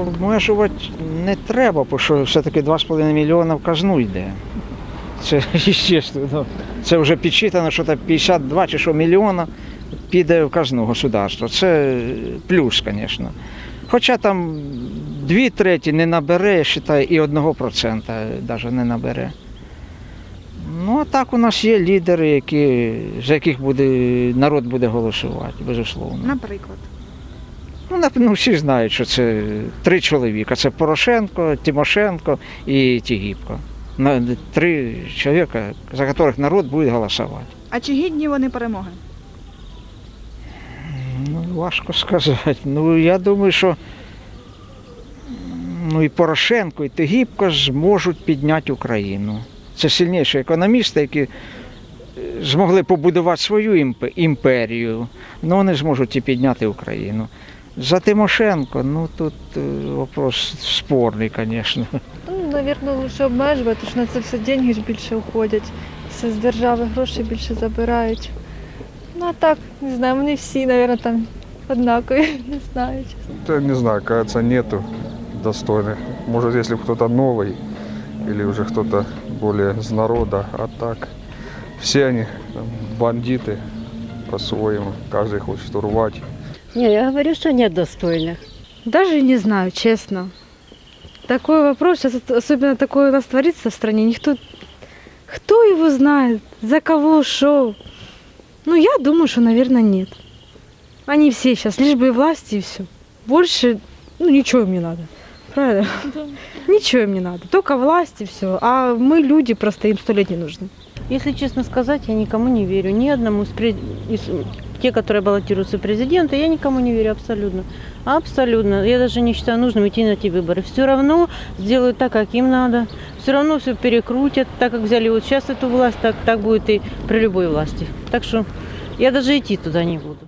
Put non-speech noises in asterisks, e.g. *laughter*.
Обмежувати не треба, бо що все-таки 2,5 мільйона в казну йде. Це, *laughs* естественно, це вже підсчитано, що там 52 чи що мільйона піде в казну государства. Це плюс, звісно. Хоча там дві треті не набере, я вважаю, і одного процента навіть не набере. Ну, а так у нас є лідери, які, за яких буде, народ буде голосувати, безусловно. Наприклад. Ну, ну, всі знають, що це три чоловіка. Це Порошенко, Тимошенко і Тігіпко. На- Три чоловіка, за яких народ буде голосувати. А чи гідні вони перемоги? Ну, важко сказати. Ну, я думаю, що ну, і Порошенко, і Тигіпко зможуть підняти Україну. Це сильніші економісти, які е, змогли побудувати свою імперію, але вони зможуть і підняти Україну. За Тимошенко, ну тут е, вопрос спорний, звісно. Ну, наверное, лучше обмежувати, тому що на це все деньги ж більше уходять. Все з держави гроші більше забирають. Ну а так, не знаю, вони всі, наверное, там однакові, *laughs* не знаю. чесно. Да, не знаю, кажется, нету достойных. Может, если бы кто-то новый или уже кто-то более с народа, а так все они там, бандиты по-своему. Каждый хочет урвать. Не, я говорю, что нет достойных. Даже не знаю, честно. Такой вопрос, сейчас особенно такое у нас творится в стране, никто... Кто его знает, за кого, шо? Ну, я думаю, что, наверное, нет. Они все сейчас, лишь бы и власти, и все. Больше, ну, ничего им не надо. Правильно? Ничего им не надо. Только власть и все. А мы люди, просто им сто лет не нужны. Если честно сказать, я никому не верю. Ни одному из, пред- из- те, которые баллотируются в президенты, я никому не верю абсолютно. Абсолютно. Я даже не считаю нужным идти на эти выборы. Все равно сделают так, как им надо. Все равно все перекрутят, так как взяли вот сейчас эту власть, так, так будет и при любой власти. Так что я даже идти туда не буду.